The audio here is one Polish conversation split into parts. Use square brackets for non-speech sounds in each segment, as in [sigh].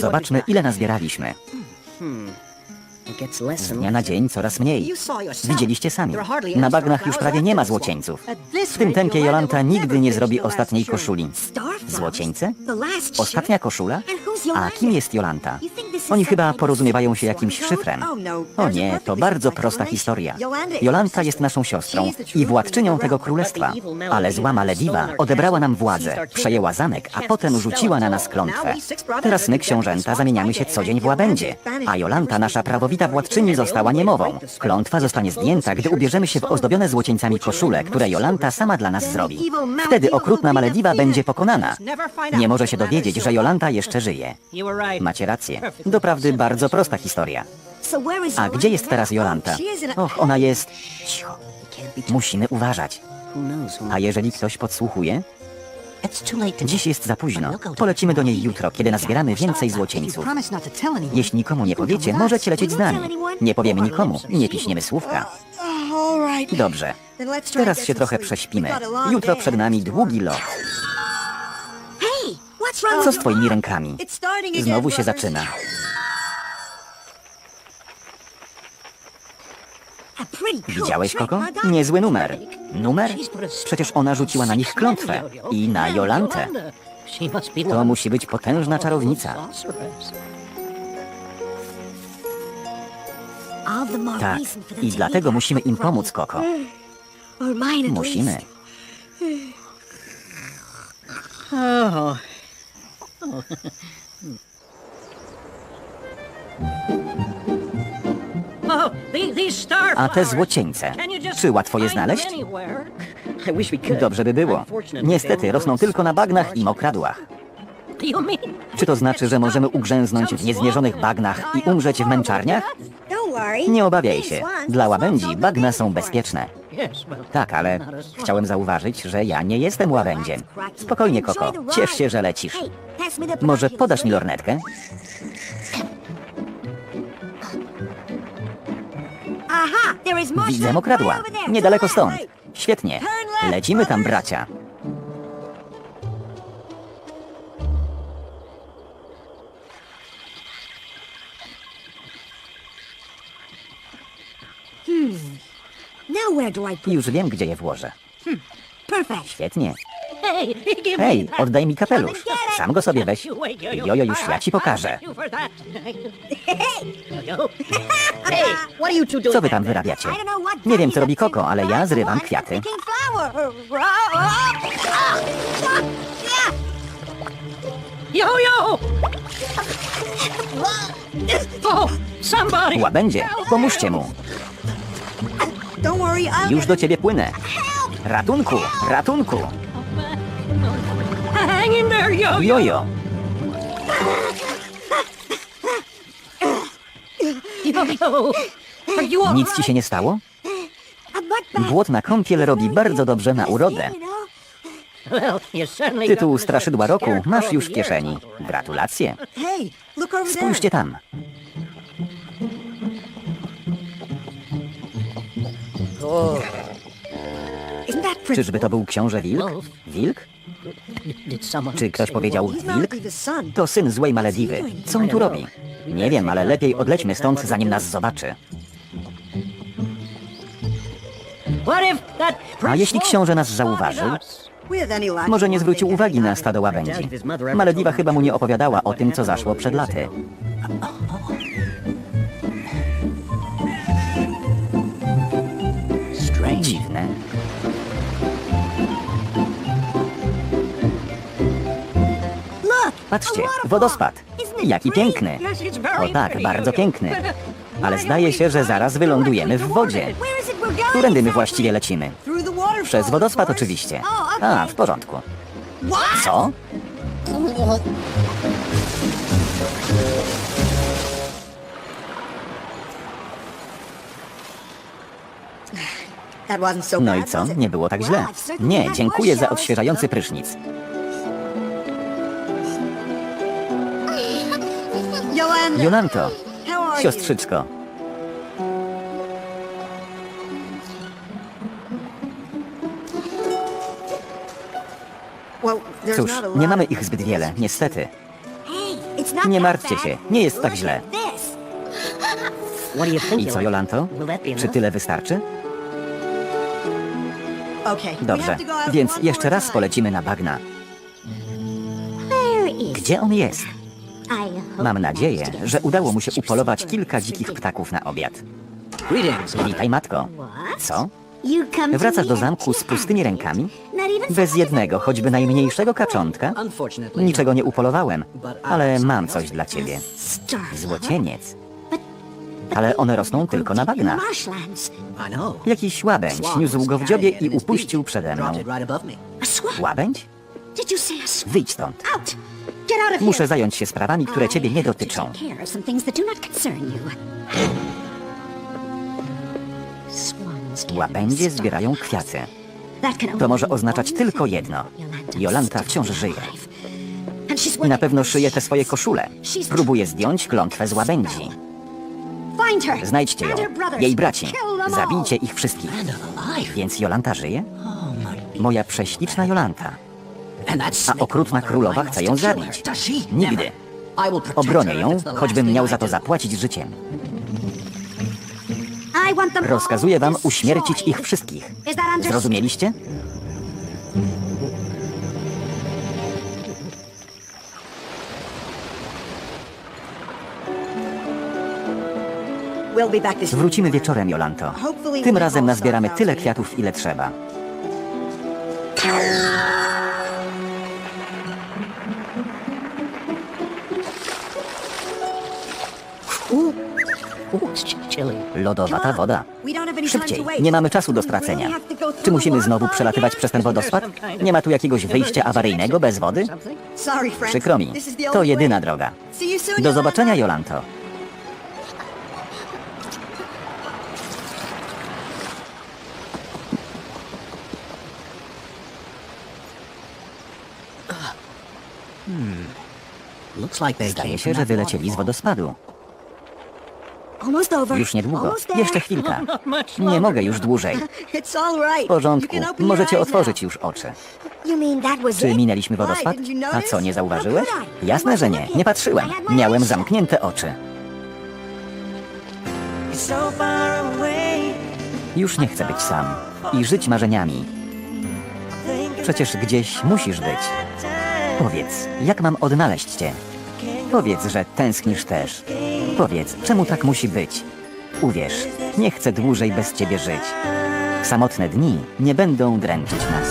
Zobaczmy, ile nazbieraliśmy. Z Z dnia na dzień coraz mniej. Widzieliście sami. Na bagnach już prawie nie ma złocieńców. W tym tempie Jolanta nigdy nie zrobi ostatniej koszuli. Złocieńce? Ostatnia koszula? A kim jest Jolanta? Oni chyba porozumiewają się jakimś szyfrem. O nie, to bardzo prosta historia. Jolanta jest naszą siostrą i władczynią tego królestwa. Ale zła Malediva odebrała nam władzę, przejęła zamek, a potem rzuciła na nas klątwę. Teraz my, książęta, zamieniamy się co dzień w łabędzie, a Jolanta, nasza prawowita władczyni, została niemową. Klątwa zostanie zdjęta, gdy ubierzemy się w ozdobione złocieńcami koszule, które Jolanta sama dla nas zrobi. Wtedy okrutna Malediva będzie pokonana. Nie może się dowiedzieć, że Jolanta jeszcze żyje. Macie rację. Doprawdy bardzo prosta historia. A gdzie jest teraz Jolanta? Och, ona jest... Cicho. Musimy uważać. A jeżeli ktoś podsłuchuje? Dziś jest za późno. Polecimy do niej jutro, kiedy nazbieramy więcej złocieńców. Jeśli nikomu nie powiecie, możecie lecieć z nami. Nie powiemy nikomu, nie piśniemy słówka. Dobrze. Teraz się trochę prześpimy. Jutro przed nami długi lot. Co z twoimi rękami? Znowu się zaczyna. Widziałeś, Koko? Niezły numer. Numer? Przecież ona rzuciła na nich klątwę. I na Jolantę. To musi być potężna czarownica. Tak. I dlatego musimy im pomóc, Koko. Musimy. A te złocieńce, czy łatwo je znaleźć? Dobrze by było. Niestety rosną tylko na bagnach i mokradłach. Czy to znaczy, że możemy ugrzęznąć w niezmierzonych bagnach i umrzeć w męczarniach? Nie obawiaj się. Dla łabędzi bagna są bezpieczne. Tak, ale chciałem zauważyć, że ja nie jestem łabędziem. Spokojnie, Koko. Ciesz się, że lecisz. Może podasz mi lornetkę? Widzę mokradła. Niedaleko stąd. Świetnie. Lecimy tam, bracia. Już wiem, gdzie je włożę. Świetnie. Hej, oddaj mi kapelusz. Sam go sobie weź. Jojo, już ja ci pokażę. Co wy tam wyrabiacie? Nie wiem, co robi Koko, ale ja zrywam kwiaty. Yo-yo! Oh, somebody! Łabędzie, pomóżcie mu. Już do ciebie płynę. Ratunku, ratunku. Jojo, [laughs] Yo-yo! Are you all nic ci się nie stało? Błotna kąpiel robi bardzo dobrze na urodę. Tytuł Straszydła Roku masz już w kieszeni. Gratulacje. Spójrzcie. Tam. Czyżby to był książę Wilk? Wilk? Czy ktoś powiedział? Wilk? To syn złej Malediwy. Co on tu robi? Nie wiem, ale lepiej odlećmy stąd, zanim nas zobaczy. A jeśli książę nas zauważył? Może nie zwrócił uwagi na stado łabędzi. Malediwa chyba mu nie opowiadała o tym, co zaszło przed laty. Patrzcie, wodospad. Jaki piękny. O tak, bardzo piękny. [laughs] Ale zdaje się, że zaraz wylądujemy w wodzie. Którędy my właściwie lecimy? Przez wodospad oczywiście. A, w porządku. Co? No i co? Nie było tak źle. Nie, dziękuję za odświeżający prysznic. Jolanto, siostrzyczko. Cóż, nie mamy ich zbyt wiele, niestety. Nie martwcie się, nie jest tak źle. I co? Jolanto? Czy tyle wystarczy? Dobrze, więc jeszcze raz polecimy na bagna. Gdzie on jest? Mam nadzieję, że udało mu się upolować kilka dzikich ptaków na obiad. Witaj, matko. Co? Wracasz do zamku z pustymi rękami? Bez jednego, choćby najmniejszego kaczątka? Niczego nie upolowałem, ale mam coś dla ciebie. Złocieniec. Ale one rosną tylko na bagnach. Jakiś łabędź niósł go w dziobie i upuścił przede mną. Łabędź? Wyjdź stąd. Muszę zająć się sprawami, które ciebie nie dotyczą. Łabędzie zbierają kwiaty. To może oznaczać tylko jedno. Jolanta wciąż żyje. I na pewno szyje te swoje koszule. Próbuje zdjąć klątwę z łabędzi. Znajdźcie ją, jej braci. Zabijcie ich wszystkich. Więc Jolanta żyje? Moja prześliczna Jolanta. A okrutna królowa chce ją zabić. Nigdy. Obronię ją, choćbym miał za to zapłacić życiem. Rozkazuję wam uśmiercić ich wszystkich. Zrozumieliście? Wrócimy wieczorem, Jolanto. Tym razem nazbieramy tyle kwiatów, ile trzeba. Lodowata woda. Szybciej, nie mamy czasu do stracenia. Czy musimy znowu przelatywać przez ten wodospad? Nie ma tu jakiegoś wyjścia awaryjnego bez wody? Przykro mi, to jedyna droga. Do zobaczenia, Jolanto. They Zdaje się, że wylecieli z wodospadu. Już niedługo. Jeszcze chwilka. [laughs] Nie mogę już dłużej. [laughs] W porządku, możecie otworzyć już oczy. Czy minęliśmy wodospad? A co, nie zauważyłeś? Jasne, że nie. Nie patrzyłem. Miałem zamknięte oczy. Już nie chcę być sam i żyć marzeniami. Przecież gdzieś musisz być. Powiedz, jak mam odnaleźć cię? Powiedz, że tęsknisz też. Powiedz, czemu tak musi być? Uwierz, nie chcę dłużej bez ciebie żyć. Samotne dni nie będą dręczyć nas.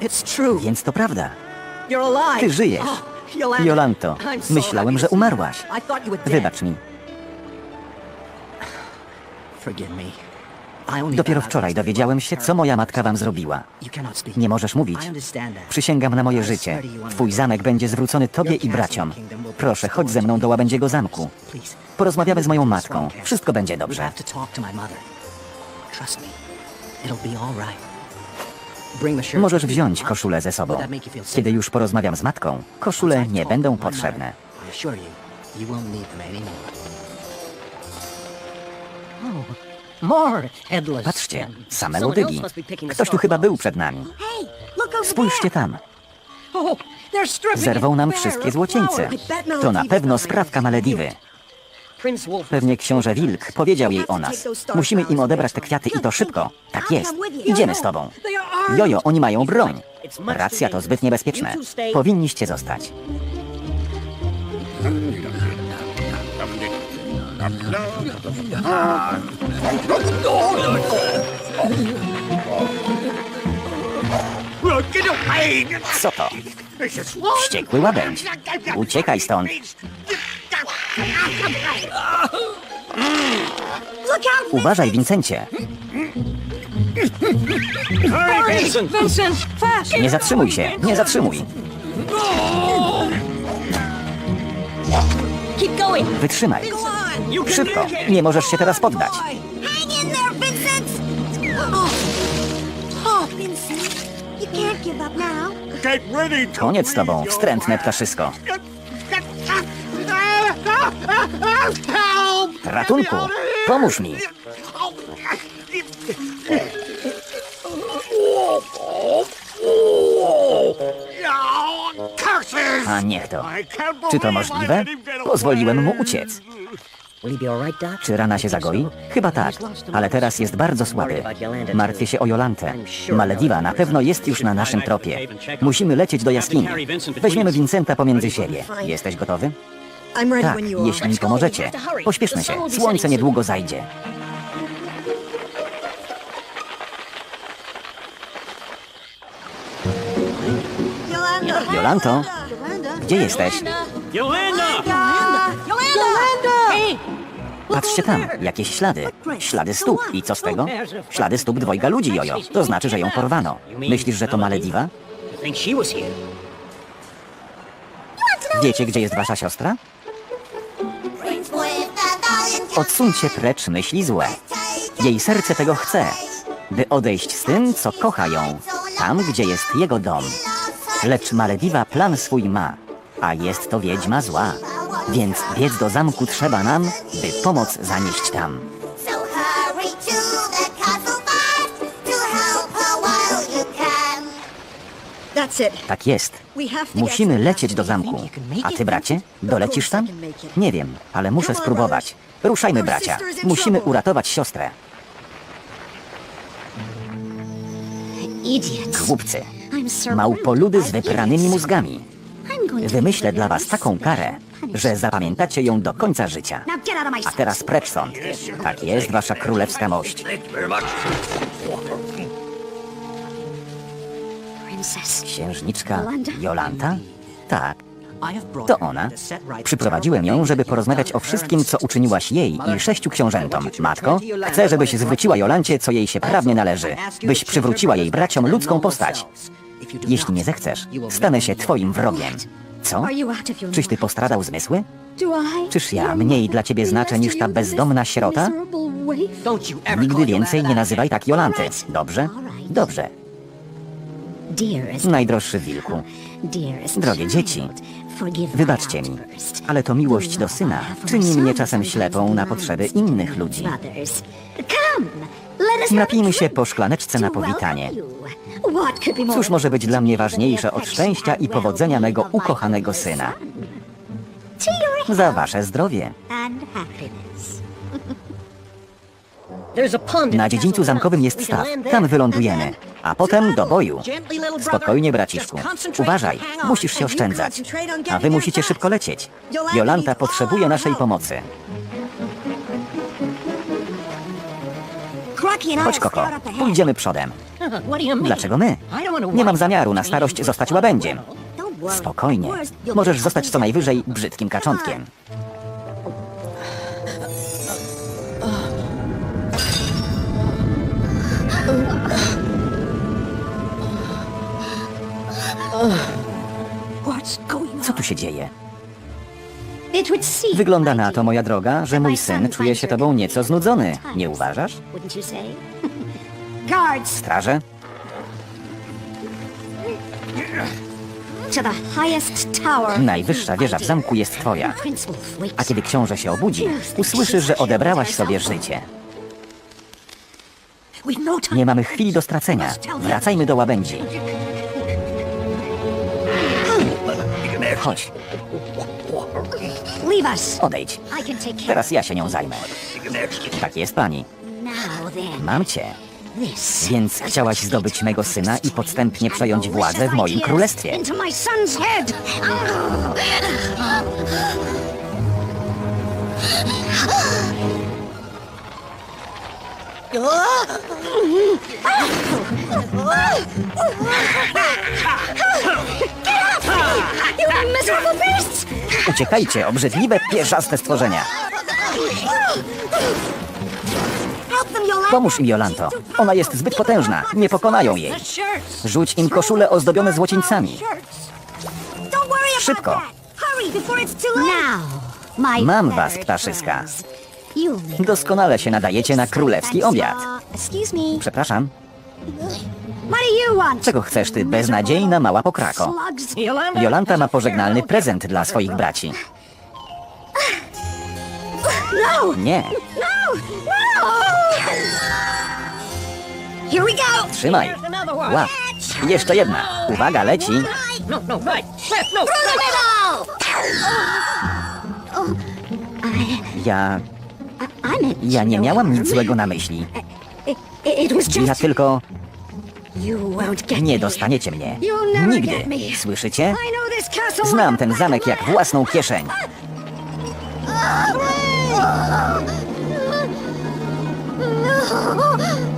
It's true. Więc to prawda. Ty żyjesz. Jolanto, myślałem, że umarłaś. Wybacz mi. Dopiero wczoraj dowiedziałem się, co moja matka wam zrobiła. Nie możesz mówić. Przysięgam na moje życie. Twój zamek będzie zwrócony tobie i braciom. Proszę, chodź ze mną do łabędziego zamku. Porozmawiamy z moją matką. Wszystko będzie dobrze. Trust me. It'll be all right. Możesz wziąć koszulę ze sobą. Kiedy już porozmawiam z matką, koszule nie będą potrzebne. Headless. Patrzcie, same łodygi. Ktoś tu chyba był przed nami. Spójrzcie tam. Oh, Zerwą nam wszystkie złocieńce. To na pewno sprawka Malediwy. Pewnie książę Wilk powiedział jej o nas. Musimy im odebrać te kwiaty i to szybko. Tak jest. Idziemy z tobą. Jojo, oni mają broń. Racja, to zbyt niebezpieczne. Powinniście zostać. Co to? Wściekły łabędź. Uciekaj stąd. Uważaj, Vincencie. Nie zatrzymuj się, nie zatrzymuj. Wytrzymaj. Szybko, nie możesz się teraz poddać. Koniec z tobą, wstrętne ptaszysko. Ratunku! Pomóż mi! A niech to. Czy to możliwe? Pozwoliłem mu uciec. Czy rana się zagoi? Chyba tak, ale teraz jest bardzo słaby. Martwię się o Jolantę. Malediva na pewno jest już na naszym tropie. Musimy lecieć do jaskini. Weźmiemy Vincenta pomiędzy siebie. Jesteś gotowy? Tak, jeśli mi pomożecie. Pośpieszmy się, słońce niedługo zajdzie. Yolanda. Jolanto, gdzie jesteś? Yolanda! Hey! Patrzcie tam, jakieś ślady. Ślady stóp. I co z tego? Ślady stóp dwojga ludzi, jojo. To znaczy, że ją porwano. Myślisz, że to here. Wiecie, gdzie jest wasza siostra? Odsuńcie precz myśli złe. Jej serce tego chce, by odejść z tym, co kocha ją, tam, gdzie jest jego dom. Lecz Malediva plan swój ma, a jest to wiedźma zła. Więc biec do zamku trzeba nam, by pomoc zanieść tam. Tak jest. Musimy lecieć do zamku. A ty, bracie? Dolecisz tam? Nie wiem, ale muszę spróbować. Ruszajmy, bracia. Musimy uratować siostrę. Głupcy. Małpoludy z wypranymi mózgami. Wymyślę dla was taką karę, że zapamiętacie ją do końca życia. A teraz precz stąd. Tak jest, wasza królewska mość. Księżniczka Jolanta? Tak, to ona. Przyprowadziłem ją, żeby porozmawiać o wszystkim, co uczyniłaś jej i sześciu książętom. Matko, chcę, żebyś zwróciła Jolancie, co jej się prawnie należy. Byś przywróciła jej braciom ludzką postać. Jeśli nie zechcesz, stanę się twoim wrogiem. Co? Czyś ty postradał zmysły? Czyż ja mniej dla ciebie znaczę niż ta bezdomna sierota? Nigdy więcej nie nazywaj tak Jolanty. Dobrze? Dobrze. Najdroższy wilku. Drogie dzieci, Wybaczcie mi, ale to miłość do syna czyni mnie czasem ślepą na potrzeby innych ludzi. Napijmy się po szklaneczce na powitanie. Cóż może być dla mnie ważniejsze od szczęścia i powodzenia mego ukochanego syna? Za wasze zdrowie. Na dziedzińcu zamkowym jest staw. Tam wylądujemy. A potem do boju. Spokojnie, braciszku. Uważaj, musisz się oszczędzać. A wy musicie szybko lecieć. Jolanta potrzebuje naszej pomocy. Chodź, Koko, pójdziemy przodem. [laughs] Dlaczego my? Nie mam zamiaru na starość zostać łabędziem. Spokojnie. Możesz zostać co najwyżej brzydkim kaczątkiem. Co tu się dzieje? Wygląda na to, moja droga, że mój syn czuje się tobą nieco znudzony. Nie uważasz? [laughs] Straże? Najwyższa wieża w zamku jest twoja. A kiedy książę się obudzi, usłyszy, że odebrałaś sobie życie. Nie mamy chwili do stracenia. Wracajmy do łabędzi. Chodź, Leave us. odejdź. I can take care. Teraz ja się nią zajmę. Tak jest, pani. Now then, Mam cię. this. Więc chciałaś zdobyć mego syna i podstępnie przejąć władzę w moim królestwie. Into my son's head. [laughs] You! Uciekajcie, obrzydliwe, pierzaste stworzenia. Pomóż im, Jolanto. Ona jest zbyt potężna. Nie pokonają jej. Rzuć im koszule ozdobione złocieńcami. Szybko. Mam was, ptaszyska. Doskonale się nadajecie na królewski obiad. Przepraszam, Czego chcesz ty, beznadziejna mała pokrako? Jolanta ma pożegnalny prezent dla swoich braci. No! Nie, we go! trzymaj. Łap. Jeszcze jedna. Uwaga, leci. No, no, no! Ja... Ja nie no miałam nic złego na myśli. Ja tylko... Nie dostaniecie mnie. Nigdy. Słyszycie? Znam ten zamek jak własną kieszeń. [laughs] No!